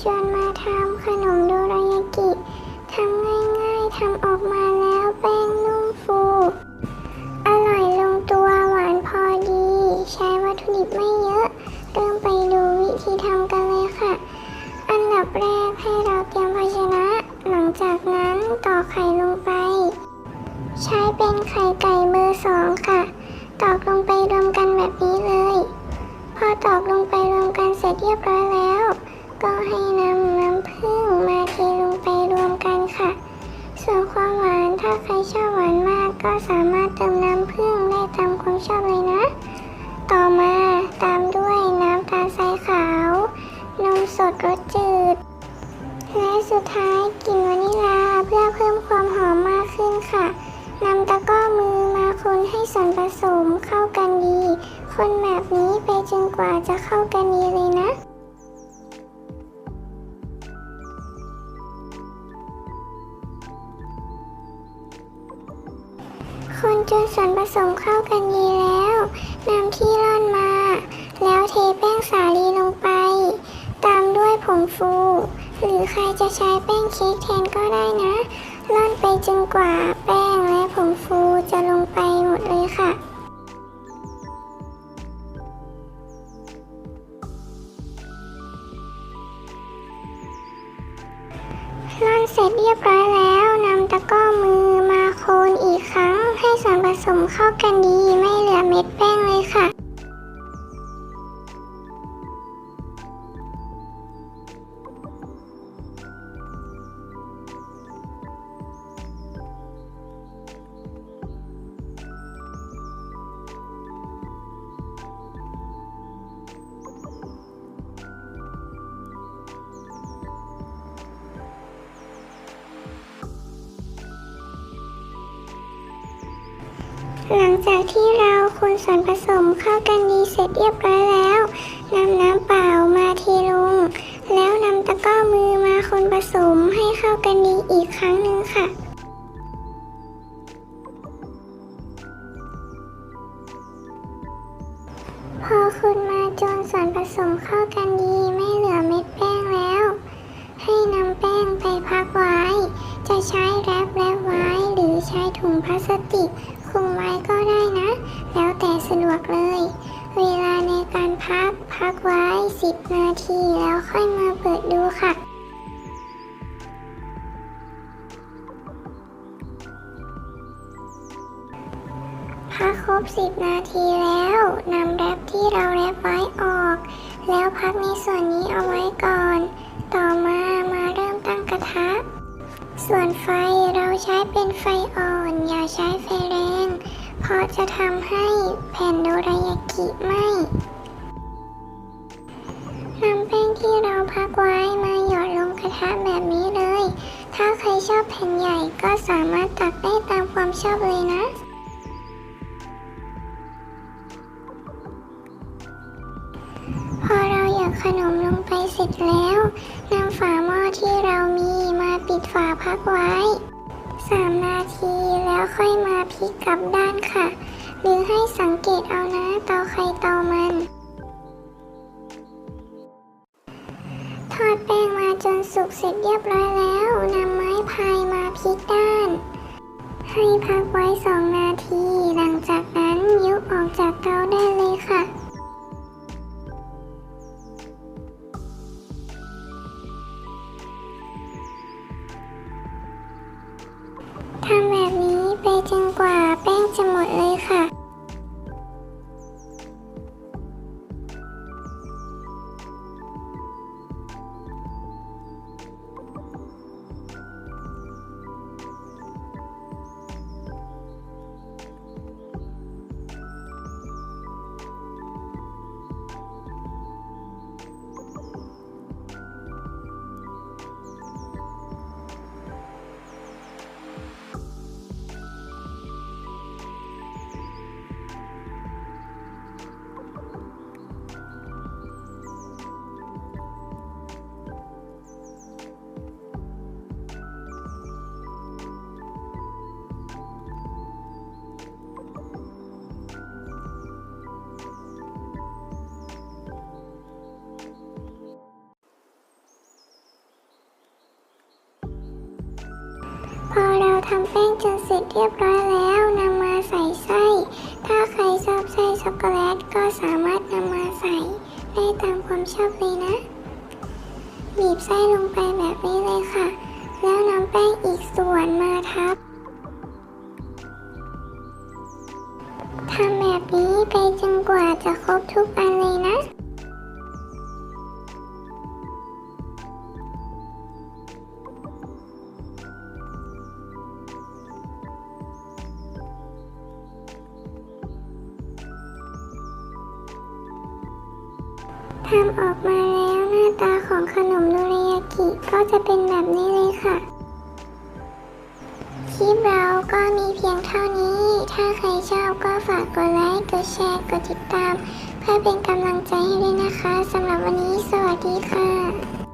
ชวนมาทำขนมโดรายากิ ทำง่ายๆ ทำออกมาแล้วแป้งนุ่มฟู อร่อยลงตัวหวานพอดี ใช้วัตถุดิบไม่เยอะ เริ่มไปดูวิธีทำกันเลยค่ะ อันดับแรกให้เราเตรียมภาชนะ หลังจากนั้นต่อกไข่ลงไป ใช้เป็นไข่ไก่เบอร์สองค่ะ ตอกลงไปรวมกันแบบนี้เลย พอตอกลงไปรวมกันเสร็จเรียบร้อยแล้ว ก็ให้นำน้ำผึ้งมาเทลงไปรวมกันค่ะ ส่วนความหวานถ้าใครชอบหวานมากก็สามารถเติมน้ำผึ้งได้ตามความชอบเลยนะ ต่อมาตามด้วยน้ำตาลทรายขาว นมสดรสจืด และสุดท้ายกลิ่นวานิลาเพื่อเพิ่มความหอมมากขึ้นค่ะนำตะกร้อมือมาคนให้ส่วนผสมเข้ากันดี คนแบบนี้ไปจนกว่าจะเข้ากันดีเลยนะ คนจนส่วนผสมเข้ากันดีแล้วนำที่ร่อนมา แล้วเทแป้งสาลีลงไป ตามด้วยผงฟู หรือใครจะใช้แป้งเค้กแทนก็ได้นะร่อนไปจนกว่าแป้งและผงฟูจะลงไปหมดเลยค่ะร่อนเสร็จเรียบร้อยแล้วนำตะกร้อมือ เข้ากันดีไม่เหลือ หลังจากที่เราคนส่วนผสมเข้ากันดีเสร็จเรียบร้อยแล้วนำน้ำเปล่ามาเทลง แล้วนำตะกร้อมือมาคนผสมให้เข้ากันดีอีกครั้งหนึ่งค่ะพอคนมาจนส่วนผสมเข้ากันดีไม่เหลือเม็ดแป้งแล้ว ให้นำแป้งไปพักไว้ จะใช้แรปแรปไว้ หรือใช้ถุงพลาสติก คลุมไว้ก็ได้นะ แล้วแต่สะดวกเลย เวลาในการพักพักไว้ 10 นาทีแล้วค่อยมาเปิดดูค่ะพักครบ 10 นาทีแล้วนำแรปที่เราแรปไว้ออก แล้วพักในส่วนนี้เอาไว้ก่อน ต่อมามาเริ่มตั้งกระทะ ส่วนไฟเราใช้เป็นไฟอ่อน อย่าใช้ไฟแรง เพราะจะทำให้แผ่นโดรายากิไหม้นำแป้งที่เราพักไว้มาหยอดลงกระทะแบบนี้เลย ถ้าใครชอบแผ่นใหญ่ก็สามารถตักได้ตามความชอบเลยนะพอเราหยอดขนมลงไปเสร็จแล้วนำฝาหม้อที่เรามีมาปิดฝาพักไว้ 3 นาที แล้วค่อยมาพลิกกลับด้านค่ะ หรือให้สังเกตเอานะเตาใครเตามัน ทอดแป้งมาจนสุกเสร็จเรียบร้อยแล้วนำไม้พายมาพลิกด้าน ให้พักไว้ 2 นาที หลังจากนั้นยกออกจากเตาได้เลยค่ะ จะหมดเลยค่ะ จนเสร็จเรียบร้อยแล้วนำมาใส่ไส้ ถ้าใครชอบไส้ช็อกโกแลตก็สามารถนำมาใส่ได้ตามความชอบเลยนะ บีบไส้ลงไปแบบนี้เลยค่ะ แล้วนำแป้งอีกส่วนมาทับทำแบบนี้ไปจนกว่าจะครบทุกอันเลย ทำออกมาแล้วหน้าตาของขนมโดริยากิก็จะเป็นแบบนี้เลยค่ะคลิปเราก็มีเพียงเท่านี้ ถ้าใครชอบก็ฝากกดไลค์ กดแชร์ กดติดตาม เพื่อเป็นกำลังใจให้ด้วยนะคะสำหรับวันนี้สวัสดีค่ะ